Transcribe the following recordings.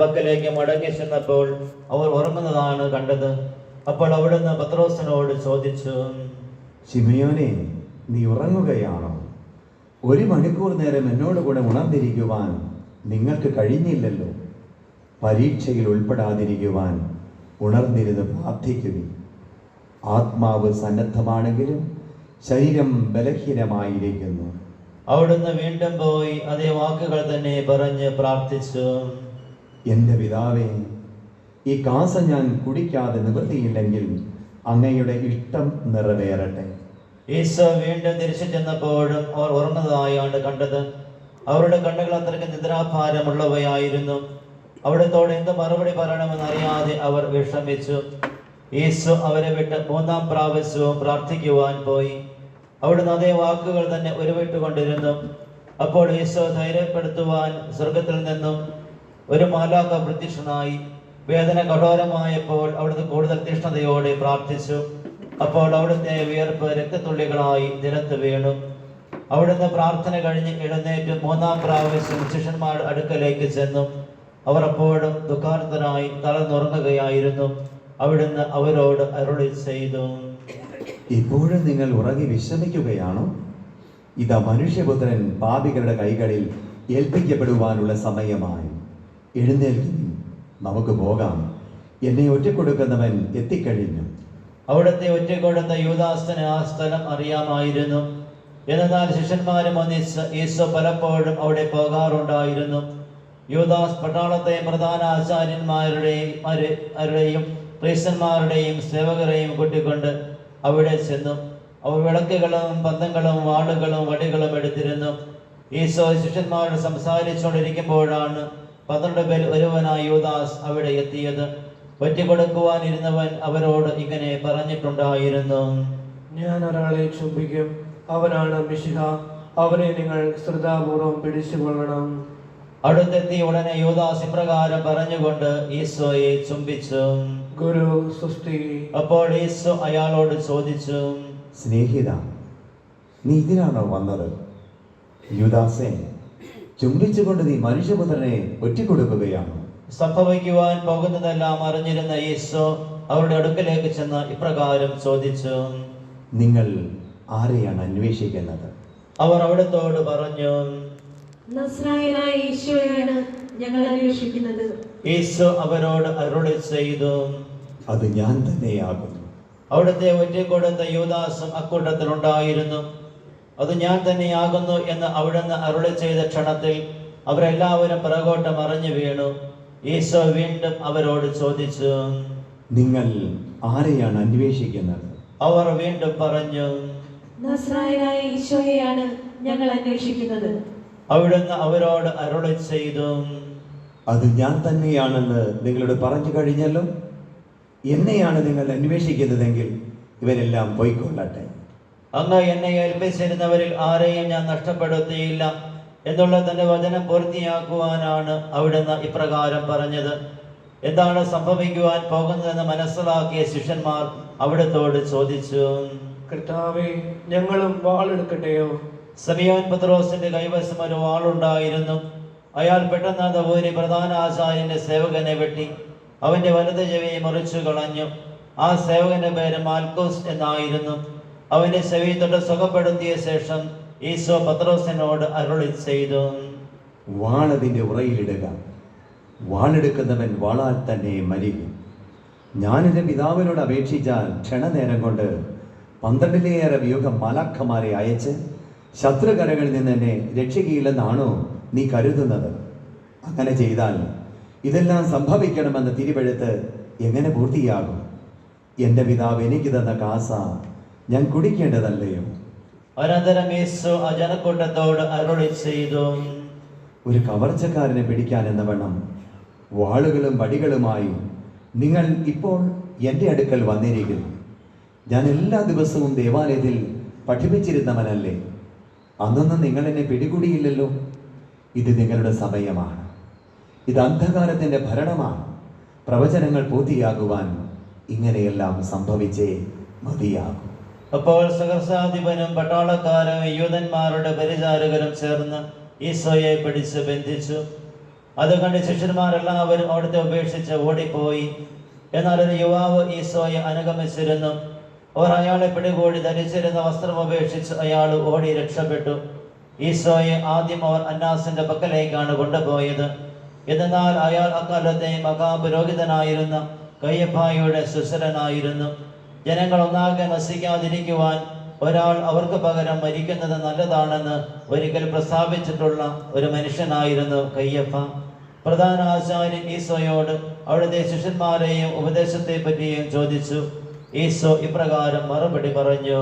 പക്കലേക്ക് മടങ്ങി ചെന്നപ്പോൾ അവർ ഉറങ്ങുന്നതാണ് കണ്ടത്. അപ്പോൾ അവിടുന്ന് പത്രോസിനോട് ചോദിച്ചു ശിമയോനെ നീ ഉറങ്ങുകയാണോ? ഒരു മണിക്കൂർ നേരം എന്നോട് കൂടെ ഉണർന്നിരിക്കുവാൻ നിങ്ങൾക്ക് കഴിഞ്ഞില്ലല്ലോ. പരീക്ഷയിൽ ഉൾപ്പെടാതിരിക്കുവാൻ ഉണർന്നിരുന്ന് പ്രാർത്ഥിക്കുക ആത്മാവ് സന്നദ്ധമാണെങ്കിലും ശരീരം ബലഹീനമായിരിക്കുന്നു. അവിടുന്ന് വീണ്ടും പോയി അതേ വാക്കുകൾ തന്നെ പറഞ്ഞ് പ്രാർത്ഥിച്ചു. എന്റെ പിതാവേ ഈ കാസ ഞാൻ കുടിക്കാതെ നിവൃത്തിയില്ലെങ്കിൽ അങ്ങയുടെ ഇഷ്ടം നിറവേറട്ടെ. ഈശോ വീണ്ടും തിരിച്ചു ചെന്നപ്പോഴും അവർ ഉറങ്ങുന്നതായാണ് കണ്ടത്. അവരുടെ കണ്ണുകൾ അത്രയ്ക്ക് നിദ്രാഭാരമുള്ളവയായിരുന്നു. അവിടത്തോട് എന്ത് മറുപടി പറയണമെന്ന് അറിയാതെ അവർ വിഷമിച്ചു. ഈശോ അവരെ വിട്ട് മൂന്നാം പ്രാവശ്യവും പ്രാർത്ഥിക്കുവാൻ പോയി. അവിടുന്ന് അതേ വാക്കുകൾ തന്നെ ഉരുവിട്ടുകൊണ്ടിരുന്നു. അപ്പോൾ ഈശോ ധൈര്യപ്പെടുത്തുവാൻ സ്വർഗത്തിൽ നിന്നും ഒരു മാലാക പ്രത്യക്ഷനായി വേദന കഠോരമായപ്പോൾ അവിടുത്തെ കൂടുതൽ തീഷ്ണതയോടെ പ്രാർത്ഥിച്ചു. അപ്പോൾ അവിടുത്തെ വിയർപ്പ് രക്തത്തുള്ളികളായി നിലത്ത് വീണു. അവിടുന്ന് പ്രാർത്ഥന കഴിഞ്ഞ് എഴുന്നേറ്റ് മൂന്നാം പ്രാവശ്യം ശിഷ്യന്മാർ അടുക്കലേക്ക് ചെന്നു. അവർ അപ്പോഴും ദുഃഖാർത്ഥനായി തളർന്നുറങ്ങുകയായിരുന്നു അവിടുന്ന് അവരോട് അരുളി ചെയ്തു. ഇപ്പോഴും നിങ്ങൾ ഉറങ്ങി വിശ്രമിക്കുകയാണോ? ഇതാ മനുഷ്യപുത്രൻ പാപികളുടെ കൈകളിൽ ഏൽപ്പിക്കപ്പെടുവാനുള്ള സമയമായി. എഴുന്നേൽക്കുന്നു. നമുക്ക് പോകാം. എന്നെ ഒറ്റക്കൊടുക്കുന്നവൻ എത്തിക്കഴിഞ്ഞു. അവിടുത്തെ ഒറ്റക്കൊടുത്ത യൂദാസ്തന് ആ സ്ഥലം അറിയാമായിരുന്നു. എന്നാൽ ശിഷ്യന്മാരും ഒന്നിച്ച് ഈശോ പലപ്പോഴും അവിടെ പോകാറുണ്ടായിരുന്നു. യൂദാസ് പട്ടാളത്തെ പ്രധാന ആചാര്യന്മാരുടെയും പ്രീസന്മാരുടെയും സേവകരെയും കൂട്ടിക്കൊണ്ട് അവിടെ ചെന്നു. അവർ വിളക്കുകളും പന്തങ്ങളും വാളുകളും വടികളും എടുത്തിരുന്നു. ഈശോ ശിഷ്യന്മാരോട് സംസാരിച്ചുകൊണ്ടിരിക്കുമ്പോഴാണ് പന്ത്രണ്ട് പേർ ഒരുവനായ യൂദാസ് അവിടെ എത്തിയത്. ഒറ്റക്കൊടുക്കുവാനിരുന്നവൻ അവരോട് ഇങ്ങനെ പറഞ്ഞിട്ടുണ്ടായിരുന്നു. ഞാൻ ഒരാളെ ചുംബിക്കും. അവനാണ് മിശിഹ. അവനെ നിങ്ങൾ ശ്രദ്ധാപൂർവം പിടിച്ചുകൊള്ളണം. അടുത്തെത്തി ഉടനെ യൂദാസ് ഇപ്രകാരം പറഞ്ഞുകൊണ്ട് ഈശോയെ ചുംബിച്ചു. ഗുരു സുസ്തി അപ്പോൾ ഈശോ അയാളോട് ചോദിച്ചു സ്നേഹിത നീ ഇതിനാണോ വന്നത്? യുദാസേ ചുംബിച്ചുകൊണ്ട് നീ മനുഷ്യപുത്രനെ ഒറ്റിക്കൊടുക്കുകയാണ്. സംഭവിക്കുവാൻ പോകുന്നതെല്ലാം അറിഞ്ഞിരുന്ന യേശോ അവരുടെ അടുക്കലേക്ക് ചെന്ന് ഇപ്രകാരം ചോദിച്ചു. നിങ്ങൾ ആരെയാണ് അന്വേഷിക്കുന്നത്? അവർ അവിടത്തോട് പറഞ്ഞു ഈശോയാണ് ഞങ്ങൾ അന്വേഷിക്കുന്നത്. അവരോട് അരുളി ചെയ്തു. അത് ഞാൻ തന്നെയാകുന്നു. അവിടുത്തെ ഒറ്റക്കൊടുത്ത അക്കൂട്ടത്തിൽ അക്കൂട്ടത്തിലുണ്ടായിരുന്നു. അത് ഞാൻ തന്നെയാകുന്നു എന്ന് അവിടുന്ന് അരുളി ചെയ്ത ക്ഷണത്തിൽ അവരെല്ലാവരും പിറകോട്ട് മറിഞ്ഞു വീണു. ഈശോ വീണ്ടും അവരോട് ചോദിച്ചു നിങ്ങൾ ആരെയാണ് അന്വേഷിക്കുന്നത്? അവർ വീണ്ടും പറഞ്ഞു നസ്രായനായ ഈശോയെയാണ് ഞങ്ങൾ അന്വേഷിക്കുന്നത്. അവിടുന്ന് അവരോട് അരുളി ചെയ്തു അത് ഞാൻ തന്നെയാണെന്ന് നിങ്ങളോട് പറഞ്ഞു കഴിഞ്ഞല്ലോ. എന്നെയാണ് നിങ്ങൾ അന്വേഷിക്കുന്നതെങ്കിൽ ഇവരെല്ലാം പോയിക്കൊള്ളട്ടെ. അങ്ങ് എന്നെ ഏൽപ്പിച്ചിരുന്നവരിൽ ആരെയും ഞാൻ നഷ്ടപ്പെടുത്തിയില്ല എന്നുള്ള തന്റെ വചനം പൂർത്തിയാക്കുവാനാണ് അവിടുന്ന് ഇപ്രകാരം പറഞ്ഞത്. എന്താണ് സംഭവിക്കുവാൻ പോകുന്നതെന്ന് മനസ്സിലാക്കിയ ശിഷ്യന്മാർ അവിടത്തോട് ചോദിച്ചു. കർത്താവേ ഞങ്ങളും വാളെടുക്കട്ടെയോ സമിയോൻ പത്രോസിന്റെ കൈവശം ഒരു വാളുണ്ടായിരുന്നു അയാൾ പെട്ടെന്ന് അത് ഊരി പ്രധാന ആചാര്യന്റെ സേവകനെ വെട്ടി. അവന്റെ വലത് ചെവി മുറിച്ചു കളഞ്ഞു. ആ സേവകന്റെ പേര് മാൽക്കോസ് എന്നായിരുന്നു. അവന്റെ ചെവി തൊട്ട് സുഖപ്പെടുത്തിയ ശേഷം ഈശോ പത്രോസിനോട് അരുളി ചെയ്തു. വാളതിന്റെ ഉറയിലിടുക. വാളെടുക്കുന്നവൻ വാളാൽ തന്നെ മരിക്കും. ഞാൻ എന്റെ പിതാവിനോട് അപേക്ഷിച്ചാൽ ക്ഷണനേരം കൊണ്ട് പന്ത്രണ്ടിലേറെ വ്യൂഹം മലാഖമാരെ അയച്ച് ശത്രുകരകളിൽ നിന്ന് എന്നെ രക്ഷിക്കുകയില്ലെന്നാണോ നീ കരുതുന്നത്? അങ്ങനെ ചെയ്താൽ ഇതെല്ലാം സംഭവിക്കണമെന്ന് തിരുവെഴുത്ത് എങ്ങനെ പൂർത്തിയാകും? എന്റെ പിതാവ് എനിക്ക് തന്ന കാസ ഞാൻ കുടിക്കേണ്ടതല്ലയോ അനന്തരം ആ ജനക്കൂട്ടത്തോട് അരുളി ചെയ്തു. ഒരു കവർച്ചക്കാരനെ പിടിക്കാൻ എന്ന വണ്ണം വാളുകളും വടികളുമായി നിങ്ങൾ ഇപ്പോൾ എന്റെ അടുക്കൽ വന്നിരിക്കുന്നു. ഞാൻ എല്ലാ ദിവസവും ദേവാലയത്തിൽ പഠിപ്പിച്ചിരുന്നവനല്ലേ? അന്നൊന്നും നിങ്ങൾ എന്നെ പിടികൂടിയില്ലല്ലോ. ഇത് നിങ്ങളുടെ സമയമാണ്. ഇത് അന്ധകാരത്തിന്റെ ഭരണമാണ്. പ്രവചനങ്ങൾ പൂർത്തിയാകുവാൻ ഇങ്ങനെയെല്ലാം സംഭവിച്ചേ മതിയാകും. അപ്പോൾ സഹസാധിപനും പട്ടാളക്കാരും യൂതന്മാരുടെ പരിചാരകരും ചേർന്ന് ഈശോയെ പിടിച്ച് ബന്ധിച്ചു. അത് കണ്ട് ശിഷ്യന്മാരെല്ലാവരും അവിടുത്തെ ഉപേക്ഷിച്ച് ഓടിപ്പോയി. എന്നാൽ ഒരു യുവാവ് ഈശോയെ അനുഗമിച്ചിരുന്നു. അവർ അയാളെ പിടികൂടി ധരിച്ചിരുന്ന വസ്ത്രം ഉപേക്ഷിച്ച് അയാൾ ഓടി രക്ഷപ്പെട്ടു. ഈശോയെ ആദ്യം അവർ അന്നാസിന്റെ പക്കലേക്കാണ് കൊണ്ടുപോയത്. എന്നാൽ അയാൾ അക്കാലത്തെ മഹാപുരോഹിതനായിരുന്ന കയ്യപ്പായുടെ സുസരനായിരുന്നു ജനങ്ങൾ ഒന്നാകെ നശിക്കാതിരിക്കുവാൻ ഒരാൾ അവർക്ക് പകരം മരിക്കുന്നത് നല്ലതാണെന്ന് ഒരിക്കൽ പ്രസ്താവിച്ചിട്ടുള്ള ഒരു മനുഷ്യനായിരുന്നു കയ്യപ്പ. പ്രധാന ആചാര്യൻ ഈശോയോട് അവിടുത്തെ ശിഷ്യന്മാരെയും ഉപദേശത്തെ പറ്റിയും ചോദിച്ചു. ഈശോ ഇപ്രകാരം മറുപടി പറഞ്ഞു.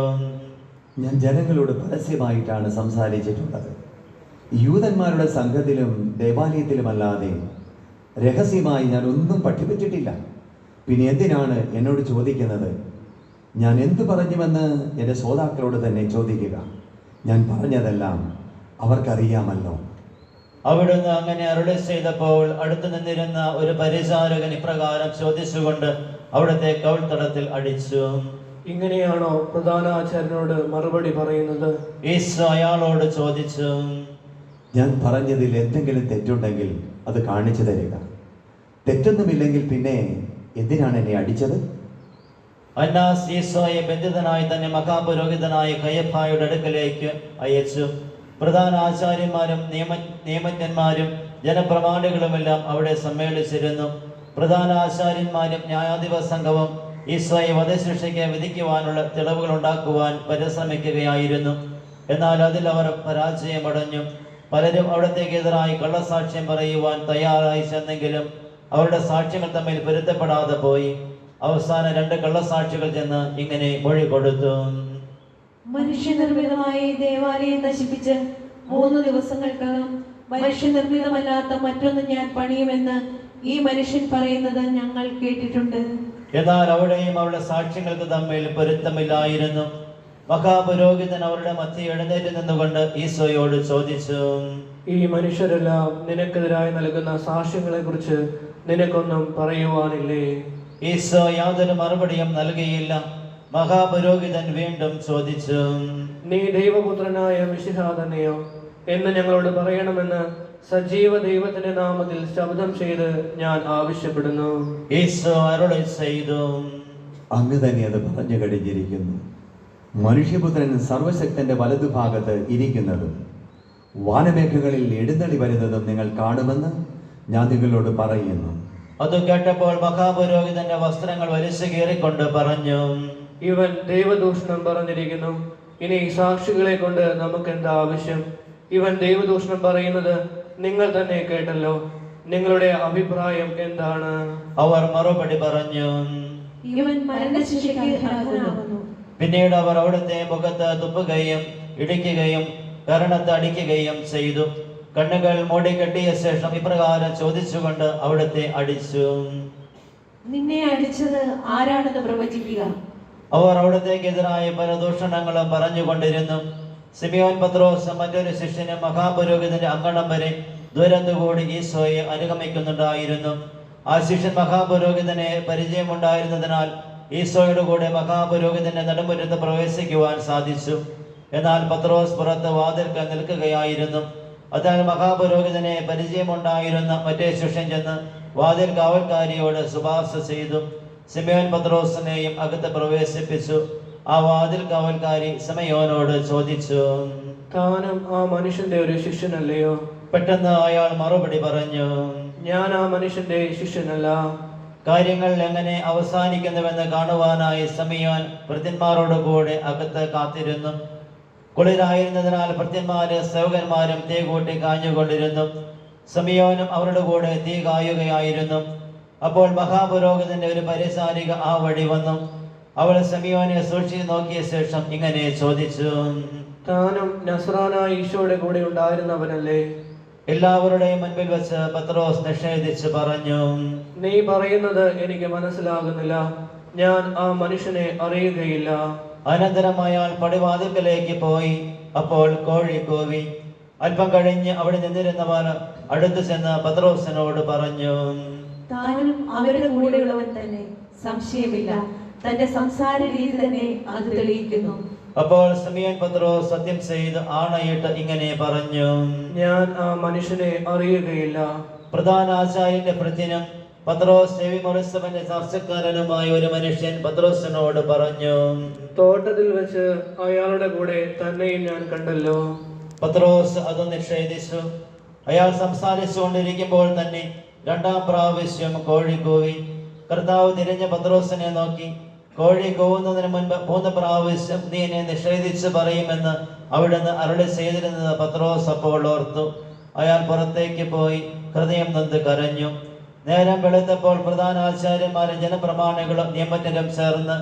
ഞാൻ ജനങ്ങളോട് പരസ്യമായിട്ടാണ് സംസാരിച്ചിട്ടുള്ളത്. യൂതന്മാരുടെ സംഘത്തിലും ദേവാലയത്തിലുമല്ലാതെ രഹസ്യമായി ഞാൻ ഒന്നും പഠിപ്പിച്ചിട്ടില്ല. പിന്നെ എന്തിനാണ് എന്നോട് ചോദിക്കുന്നത്? ഞാൻ എന്ത് പറഞ്ഞുവെന്ന് എന്റെ ശ്രോതാക്കളോട് തന്നെ ചോദിക്കുക. ഞാൻ പറഞ്ഞതെല്ലാം അവർക്കറിയാമല്ലോ. അവിടുന്ന് അങ്ങനെ അരുളി ചെയ്തപ്പോൾ അടുത്തു നിന്നിരുന്ന ഒരു പരിചാരകൻ ഇപ്രകാരം ചോദിച്ചുകൊണ്ട് അവിടുത്തെ കവിൾത്തടത്തിൽ അടിച്ചു. ഇങ്ങനെയാണോ പ്രധാന ആചാര്യനോട് മറുപടി പറയുന്നത്? ഈശോ അയാളോട് ചോദിച്ചു. ഞാൻ പറഞ്ഞതിൽ എന്തെങ്കിലും തെറ്റുണ്ടെങ്കിൽ അത് കാണിച്ചു തരിക. തെറ്റൊന്നുമില്ലെങ്കിൽ പിന്നെ എന്തിനാണ് എന്നെ അടിച്ചത്? അന്നാസ് ഈസോയെ ബന്ധിതനായി തന്നെ മഹാപുരോഹിതനായ കയ്യപ്പായുടെ അടുക്കലേക്ക് അയച്ചു. പ്രധാന ആചാര്യന്മാരും നിയമ നിയമജ്ഞന്മാരും ജനപ്രമാണികളുമെല്ലാം അവിടെ സമ്മേളിച്ചിരുന്നു. പ്രധാന ആചാര്യന്മാരും ന്യായാധിപ സംഘവും ഈസോയെ വധശിക്ഷയ്ക്ക് വിധിക്കുവാനുള്ള തെളിവുകൾ ഉണ്ടാക്കുവാൻ പരിശ്രമിക്കുകയായിരുന്നു. എന്നാൽ അതിൽ അവർ പരാജയമടഞ്ഞു. പലരും അവിടത്തേക്കെതിരായി കള്ളസാക്ഷ്യം പറയുവാൻ തയ്യാറായി ചെന്നെങ്കിലും അവരുടെ സാക്ഷ്യങ്ങൾ തമ്മിൽ പൊരുത്തപ്പെടാതെ പോയി. അവസാന രണ്ട് കള്ളസാക്ഷികൾ ചെന്ന് ഇങ്ങനെ മൊഴി കൊടുത്തു. മനുഷ്യനിർമ്മിതമായി ദേവാലയം നശിപ്പിച്ച് മൂന്ന് ദിവസങ്ങൾക്കകം മനുഷ്യനിർമ്മിതമല്ലാത്ത മറ്റൊന്ന് ഞാൻ പണിയുമെന്ന് ഈ മനുഷ്യൻ പറയുന്നത് ഞങ്ങൾ കേട്ടിട്ടുണ്ട്. എന്നാൽ അവിടെയും അവരുടെ സാക്ഷ്യങ്ങൾക്ക് തമ്മിൽ പൊരുത്തമില്ലായിരുന്നു. മഹാപുരോഹിതൻ അവരുടെ മധ്യ എഴുന്നേറ്റ് നിന്നുകൊണ്ട് ഈശോയോട് ചോദിച്ചു ഈ മനുഷ്യരെല്ലാം നിനക്കെതിരായി നൽകുന്ന സാക്ഷ്യങ്ങളെ കുറിച്ച് നിനക്കൊന്നും പറയുവാനില്ലേ? ഈശോ യാതൊരു മറുപടിയും നൽകിയില്ല. മഹാപുരോഹിതൻ വീണ്ടും ചോദിച്ചു നീ ദൈവപുത്രനായ മിശിഹ തന്നെയോ? എന്ന് ഞങ്ങളോട് പറയണമെന്ന് സജീവ ദൈവത്തിന്റെ നാമത്തിൽ ശബ്ദം ചെയ്ത് ഞാൻ ആവശ്യപ്പെടുന്നു. ഈശോ അരുളി ചെയ്തു അങ്ങ് തന്നെ അത് പറഞ്ഞു കഴിഞ്ഞിരിക്കുന്നു. മനുഷ്യപുത്രൻ സർവശക്തന്റെ വലതുഭാഗത്ത് ഇരിക്കുന്നതും വാനമേഘങ്ങളിൽ എഴുന്നള്ളി വരുന്നതും നിങ്ങൾ കാണുമെന്ന് ഞാൻ നിങ്ങളോട് പറയുന്നു. അത് കേട്ടപ്പോൾ മഹാപുരോഹിതന്റെ വസ്ത്രങ്ങൾ വലിച്ചു കീറിക്കൊണ്ട് പറഞ്ഞു ഇവൻ ദൈവദൂഷണം പറഞ്ഞിരിക്കുന്നു. ഇനി സാക്ഷികളെ കൊണ്ട് നമുക്ക് എന്താ ആവശ്യം? ഇവൻ ദൈവദൂഷണം പറയുന്നത് നിങ്ങൾ തന്നെ കേട്ടല്ലോ. നിങ്ങളുടെ അഭിപ്രായം എന്താണ്? അവർ മറുപടി പറഞ്ഞു ഇവൻ മരണശിക്ഷയ്ക്ക് അർഹനാകുന്നു. പിന്നീട് അവർ അവിടുത്തെ മുഖത്ത് തുപ്പുകയും ഇടിക്കുകയും കരണത്ത് അടിക്കുകയും ചെയ്തു. കണ്ണുകൾ മൂടിക്കെട്ടിയ ശേഷം ഇപ്രകാരം ചോദിച്ചുകൊണ്ട് അവിടുത്തെ അടിച്ചു. നിന്നെ അടിച്ചത് ആരാണെന്ന് പ്രവചിക്കുക അവർ അവിടത്തേക്കെതിരായ പല ദൂഷണങ്ങളും പറഞ്ഞുകൊണ്ടിരുന്നു. സിമിയോൻ പത്രോസ് മറ്റൊരു ശിഷ്യന് മഹാപുരോഹിതന്റെ അങ്കണം വരെ ദൂരത്തുകൂടി ഈശോയെ അനുഗമിക്കുന്നുണ്ടായിരുന്നു. ആ ശിഷ്യൻ മഹാപുരോഹിതനെ പരിചയമുണ്ടായിരുന്നതിനാൽ ഈശോയുടെ കൂടെ മഹാപുരോഹിതന്റെ നടുമുറ്റത്ത് പ്രവേശിക്കുവാൻ സാധിച്ചു. എന്നാൽ പത്രോസ് പുറത്ത് വാതിൽക്കൽ നിൽക്കുകയായിരുന്നു. അതിനാൽ മഹാപുരോഹിതനെ പരിചയമുണ്ടായിരുന്ന മറ്റേ ശിഷ്യൻ ചെന്ന് വാതിൽ കാവൽക്കാരിയോട് ശുപാർശ ചെയ്തു. സിമയോൻ പത്രോസിനെയും അകത്ത് പ്രവേശിപ്പിച്ചു. ആ വാതിൽ കാവൽക്കാരി സിമയോനോട് ചോദിച്ചു താനും ആ മനുഷ്യന്റെ ഒരു ശിഷ്യനല്ലയോ? പെട്ടെന്ന് അയാൾ മറുപടി പറഞ്ഞു ഞാൻ ആ മനുഷ്യന്റെ ശിഷ്യനല്ല. കാര്യങ്ങൾ എങ്ങനെ അവസാനിക്കുന്നുവെന്ന് കാണുവാനായി സമയോൻ ഭൃത്യന്മാരോട് കൂടെ അകത്ത് കാത്തിരുന്നു. കുളിരായിരുന്നതിനാൽ ഭൃത്യന്മാര് സേവകന്മാരും തീ കൂട്ടി കാഞ്ഞുകൊണ്ടിരുന്നു. സമയോനും അവരുടെ കൂടെ തീ കായുകയായിരുന്നു. അപ്പോൾ മഹാപുരോഹിതന്റെ ഒരു പരിസാരിക ആ വഴി വന്നു. അവൾ സമയോനെ സൂക്ഷിച്ചു നോക്കിയ ശേഷം ഇങ്ങനെ ചോദിച്ചു താനും നസ്രാന ഈശോയുടെ കൂടെ ഉണ്ടായിരുന്നവനല്ലേ? എല്ലാവരുടെയും മുൻപിൽ വെച്ച് പത്രോസ് നിഷേധിച്ച് പറഞ്ഞു നീ പറയുന്നത് എനിക്ക് മനസ്സിലാകുന്നില്ല. ഞാൻ ആ മനുഷ്യനെ അറിയുകയില്ല. അനന്തരം അയാൾ പടിവാതിൽക്കലേക്ക് പോയി. അപ്പോൾ കോഴി കോവി അല്പം കഴിഞ്ഞ് അവിടെ നിന്നിരുന്നവർ അടുത്തു ചെന്ന് പത്രോസിനോട് പറഞ്ഞു താനും അവരുടെ കൂടെയുള്ളവൻ തന്നെ. സംശയമില്ല. തന്റെ സംസാര രീതി തന്നെ അത് തെളിയിക്കുന്നു. അപ്പോൾ സമിയൻ പത്രോ സത്യം ചെയ്ത് ആണയിട്ട് ഇങ്ങനെ പറഞ്ഞു ഞാൻ ആ മനുഷ്യനെ അറിയുകയില്ല. പ്രധാന ആചാര്യന്റെ ഭൃത്യനും പത്രോസ് നബി മുറിച്ചവന്റെ ചർച്ചക്കാരനുമായ ഒരു മനുഷ്യൻ പത്രോസിനോട് പറഞ്ഞു തോട്ടത്തിൽ വെച്ച് അയാളുടെ കൂടെ തന്നെയും ഞാൻ കണ്ടല്ലോ. പത്രോസ് അത് നിഷേധിച്ചു. അയാൾ സംസാരിച്ചുകൊണ്ടിരിക്കുമ്പോൾ തന്നെ രണ്ടാം പ്രാവശ്യം കോഴി കൂവി. കർത്താവ് തിരിഞ്ഞ പത്രോസിനെ നോക്കി. കോഴി കൂവുന്നതിന് മുൻപ് മൂന്ന് പ്രാവശ്യം നീ എന്നെ നിഷേധിച്ച് പറയുമെന്ന് അവിടുന്ന് അരുളി ചെയ്തിരുന്നത് പത്രോസ് അപ്പോൾ ഓർത്തു. അയാൾ പുറത്തേക്ക് പോയി ഹൃദയം നന്ദ് കരഞ്ഞു. നേരം വെളുത്തപ്പോൾ പ്രധാന ആചാര്യന്മാരും ജനപ്രമാണികളും നിയമത്തിലും ചേർന്ന്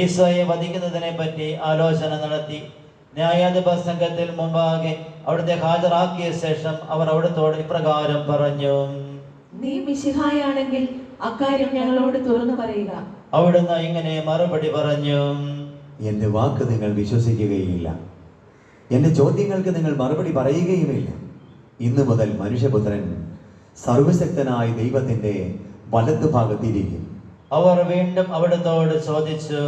ഈശോയെ വധിക്കുന്നതിനെ പറ്റി ആലോചന നടത്തി. ന്യായാധിപ സംഘത്തിൽ മുമ്പാകെ അവിടുത്തെ ഹാജരാക്കിയ ശേഷം അവർ അവിടുത്തോട് ഇപ്രകാരം പറഞ്ഞു. നീ മിശിഹായാണെങ്കിൽ അക്കാര്യം ഞങ്ങളോട് തുറന്നു പറയുക. അവിടുന്ന് ഇങ്ങനെ മറുപടി പറഞ്ഞു. എന്റെ വാക്ക് നിങ്ങൾ വിശ്വസിക്കുകയില്ല. എന്റെ ചോദ്യങ്ങൾക്ക് നിങ്ങൾ മറുപടി പറയുകയുമില്ല. ഇന്നു മുതൽ മനുഷ്യപുത്രൻ സർവശക്തനായ ദൈവത്തിന്റെ വലത്തുഭാഗത്തിരിക്കും അവർ വീണ്ടും അവിടുത്തോട് ചോദിച്ചു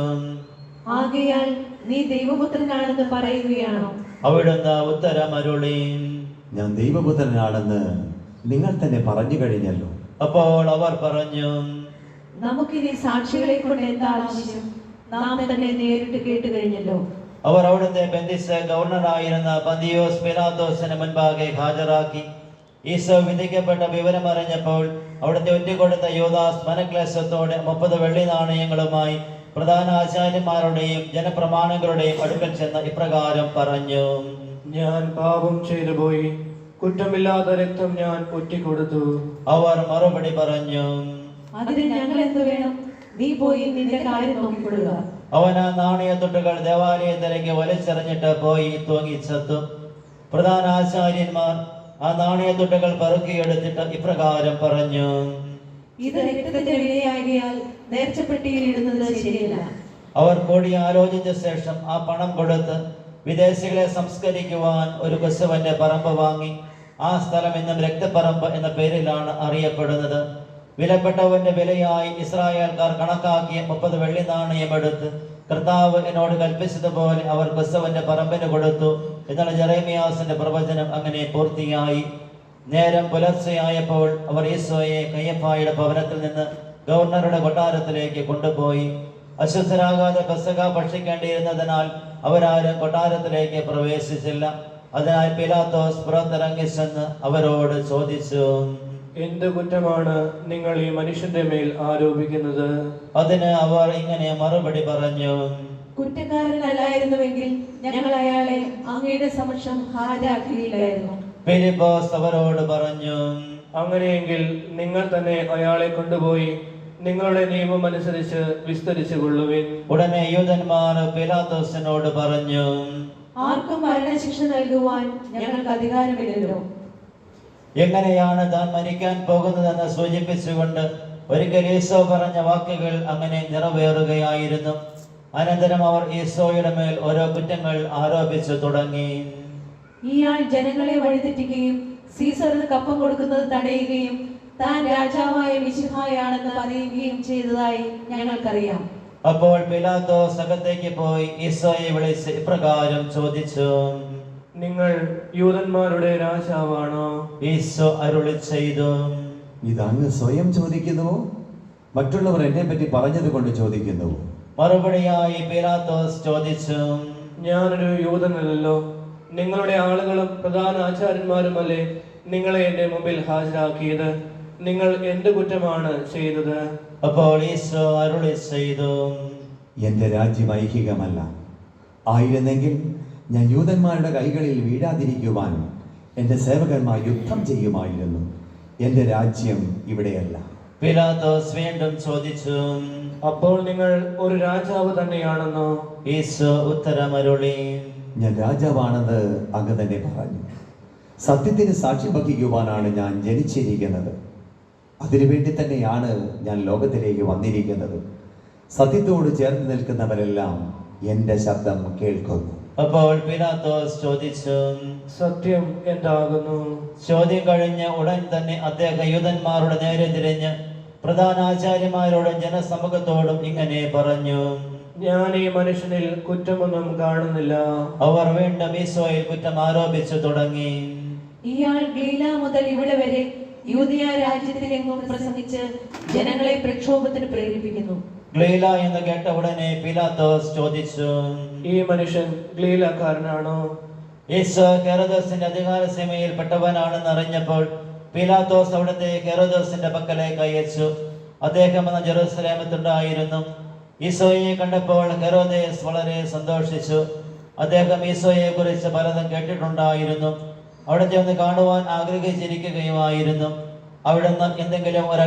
ആകയാൽ നീ ദൈവപുത്രനാണെന്ന് പറയുകയാണോ? അവിടുന്ന് ഉത്തരമരുളി ഞാൻ ദൈവപുത്രനാണെന്ന് നിങ്ങൾ തന്നെ പറഞ്ഞു കഴിഞ്ഞല്ലോ. അപ്പോൾ അവർ പറഞ്ഞു നമുക്കിനി സാക്ഷികളെ കൊണ്ട് എന്താ ആവശ്യം? നാം തന്നെ നേരിട്ട് കേട്ട് കഴിഞ്ഞല്ലോ. അവർ അവിടുത്തെ ബന്ധിച്ച് ഗവർണറായിരുന്ന പന്തിയോസ് പിലാത്തോസിന് മുൻപാകെ ഹാജരാക്കി. ഈശോ വിധിക്കപ്പെട്ട വിവരം അറിഞ്ഞപ്പോൾ അവിടുത്തെ ഒറ്റുകൊടുത്ത യോദാസ് മനക്ലേശത്തോടെ മുപ്പത് വെള്ളി നാണയങ്ങളുമായി പ്രധാന ആചാര്യന്മാരുടെയും ജനപ്രമാണങ്ങളുടെയും അടുക്കൽ ചെന്ന് ഇപ്രകാരം പറഞ്ഞു. ഞാൻ പാപം ചെയ്തു പോയി. കുറ്റമില്ലാത്ത രക്തം ഞാൻ ഒറ്റിക്കൊടുത്തു. അവർ മറുപടി പറഞ്ഞു. അതിന് ഞങ്ങൾ എന്ത് വേണം? നീ പോയി നിന്റെ കാര്യം അവൻ ആ നാണയത്തൊട്ടുകൾ ദേവാലയത്തിലേക്ക് വലിച്ചെറിഞ്ഞിട്ട് പോയി തൂങ്ങിച്ചെത്തു. പ്രധാന ആചാര്യന്മാർ ആ നാണയത്തുട്ടകൾ പറക്കിയെടുത്തിട്ട് ഇപ്രകാരം പറഞ്ഞു. ഇത് രക്തത്തിന്റെ വിലയാകിയാൽ നേർച്ചപ്പെട്ടിയിൽ ശരിയല്ല. അവർ കൂടി ആലോചിച്ച ശേഷം ആ പണം കൊടുത്ത് വിദേശികളെ സംസ്കരിക്കുവാൻ ഒരു കുശവന്റെ പറമ്പ് വാങ്ങി. ആ സ്ഥലം ഇന്നും രക്തപ്പറമ്പ് എന്ന പേരിലാണ് അറിയപ്പെടുന്നത്. വിലപ്പെട്ടവന്റെ വിലയായി ഇസ്രായേൽക്കാർ കണക്കാക്കിയ മുപ്പത് വെള്ളി നാണയം എടുത്ത് കർത്താവ് എന്നോട് കൽപ്പിച്ചതുപോലെ അവർ ബസവന്റെ പറമ്പിന് കൊടുത്തു. എന്നാണ് ജെറേമിയാസിന്റെ പ്രവചനം. അങ്ങനെ പൂർത്തിയായി. നേരം പുലർച്ചെയായപ്പോൾ അവർ ഈശോയെ കയ്യപ്പായുടെ ഭവനത്തിൽ നിന്ന് ഗവർണറുടെ കൊട്ടാരത്തിലേക്ക് കൊണ്ടുപോയി. അശ്വസ്ഥരാകാതെ പെസക ഭക്ഷിക്കേണ്ടിയിരുന്നതിനാൽ അവരാരും കൊട്ടാരത്തിലേക്ക് പ്രവേശിച്ചില്ല. അതിനാൽ പിലാത്തോസ് പുറത്തിറങ്ങി ചെന്ന് അവരോട് ചോദിച്ചു. എന്ത് കുറ്റമാണ് നിങ്ങൾ ഈ മനുഷ്യന്റെ മേൽ ആരോപിക്കുന്നത്? അതിന് അവർ ഇങ്ങനെ മറുപടി പറഞ്ഞു. കുറ്റക്കാരനല്ലായിരുന്നുവെങ്കിൽ ഞങ്ങൾ അയാളെ അങ്ങയുടെ സമക്ഷം ഹാജരാക്കിയില്ലായിരുന്നു ഫിലിപ്പോസ് അവരോട് പറഞ്ഞു അങ്ങനെയെങ്കിൽ നിങ്ങൾ തന്നെ അയാളെ കൊണ്ടുപോയി നിങ്ങളുടെ നിയമം അനുസരിച്ച് വിസ്തരിച്ചു കൊള്ളുവിൻ. ഉടനെ യൂതന്മാർ പിലാത്തോസിനോട് പറഞ്ഞു ആർക്കും മരണശിക്ഷ നൽകുവാൻ ഞങ്ങൾക്ക് അധികാരമില്ലല്ലോ. എങ്ങനെയാണ് താൻ മരിക്കാൻ പോകുന്നതെന്ന് സൂചിപ്പിച്ചുകൊണ്ട് ഒരിക്കൽ ഈശോ പറഞ്ഞ വാക്കുകൾ അങ്ങനെ നിറവേറുകയായിരുന്നു. അനന്തരം അവർ ഈശോയുടെ മേൽ ഓരോ കുറ്റങ്ങൾ ആരോപിച്ചു തുടങ്ങി. ഇയാൾ ജനങ്ങളെ വഴിതെറ്റിക്കുകയും സീസറിന് കപ്പം കൊടുക്കുന്നത് തടയുകയും താൻ രാജാവായ മിശിഹായാണെന്ന് പറയുകയും ചെയ്തതായി ഞങ്ങൾക്കറിയാം. അപ്പോൾ പിലാത്തോ അകത്തേക്ക് പോയി ഈശോയെ വിളിച്ച് ഇപ്രകാരം ചോദിച്ചു. നിങ്ങൾ യൂതന്മാരുടെ രാജാവാണോ? ഈശോ അരുളി ചെയ്തു. ഇതങ്ങ് സ്വയം ചോദിക്കുന്നു? മറ്റുള്ളവർ എന്നെ പറ്റി പറഞ്ഞത് കൊണ്ട് ചോദിക്കുന്നു. മറുപടിയായി പിലാത്തോസ് ചോദിച്ചു. ഞാനൊരു യൂതനല്ലോ നിങ്ങളുടെ ആളുകളും പ്രധാന ആചാര്യന്മാരുമല്ലേ നിങ്ങളെ എന്റെ മുമ്പിൽ ഹാജരാക്കിയത്? നിങ്ങൾ എന്ത് കുറ്റമാണ് ചെയ്തത് അപ്പോൾ ഈശോ അരുളി ചെയ്തു. എന്റെ രാജ്യം ഐഹികമല്ല. ആയിരുന്നെങ്കിൽ ഞാൻ യൂതന്മാരുടെ കൈകളിൽ വീഴാതിരിക്കുവാൻ എന്റെ സേവകന്മാർ യുദ്ധം ചെയ്യുമായിരുന്നു. എന്റെ രാജ്യം ഇവിടെയല്ല. പിലാത്തോസ് വീണ്ടും ചോദിച്ചു അപ്പോൾ നിങ്ങൾ ഒരു രാജാവ് തന്നെയാണെന്നോ? ഈശോ ഉത്തരമരുളി ഞാൻ രാജാവാണെന്ന് അങ്ങ് തന്നെ പറഞ്ഞു. സത്യത്തിന് സാക്ഷ്യം വഹിക്കുവാനാണ് ഞാൻ ജനിച്ചിരിക്കുന്നത്. അതിനുവേണ്ടി തന്നെയാണ് ഞാൻ ലോകത്തിലേക്ക് വന്നിരിക്കുന്നത്. സത്യത്തോട് ചേർന്ന് നിൽക്കുന്നവരെല്ലാം എന്റെ ശബ്ദം കേൾക്കുന്നു. അപ്പോൾ പിലാത്തോസ് ചോദിച്ചു സത്യം എന്താകുന്നു? ചോദ്യം കഴിഞ്ഞ ഉടൻ തന്നെ അദ്ദേഹം യൂതന്മാരുടെ നേരെ തിരിഞ്ഞ് പ്രധാന ആചാര്യന്മാരോടും ജനസമൂഹത്തോടും ഇങ്ങനെ പറഞ്ഞു ഞാൻ ഈ മനുഷ്യനിൽ കുറ്റമൊന്നും കാണുന്നില്ല. അവർ വീണ്ടും ഈശോയിൽ കുറ്റം ആരോപിച്ചു തുടങ്ങി. ഇയാൾ ഗലീല മുതൽ ഇവിടെ വരെ യൂതിയ രാജ്യത്തിലെങ്ങും പ്രസംഗിച്ച് ജനങ്ങളെ പ്രക്ഷോഭത്തിന് പ്രേരിപ്പിക്കുന്നു. ഗ്ലീല എന്ന് കേട്ട ഉടനെ പിലാത്തോസ് ചോദിച്ചു ഈ മനുഷ്യൻ ഗ്ലീലക്കാരനാണോ ഈശോ കെറോദോസിന്റെ അധികാര സീമയിൽ പെട്ടവനാണെന്ന് അറിഞ്ഞപ്പോൾ പിലാത്തോസ് അവിടുത്തെ കെറോദോസിന്റെ പക്കലേക്ക് അയച്ചു. അദ്ദേഹം അന്ന് ജെറൂസലേമത്തുണ്ടായിരുന്നു ഈശോയെ കണ്ടപ്പോൾ ഹെറോദേസ് വളരെ സന്തോഷിച്ചു. അദ്ദേഹം ഈശോയെ കുറിച്ച് പലതും കേട്ടിട്ടുണ്ടായിരുന്നു. അവിടെ ചെന്ന് കാണുവാൻ ആഗ്രഹിച്ചിരിക്കുകയുമായിരുന്നു. അവിടുന്ന് എന്തെങ്കിലും ഒരു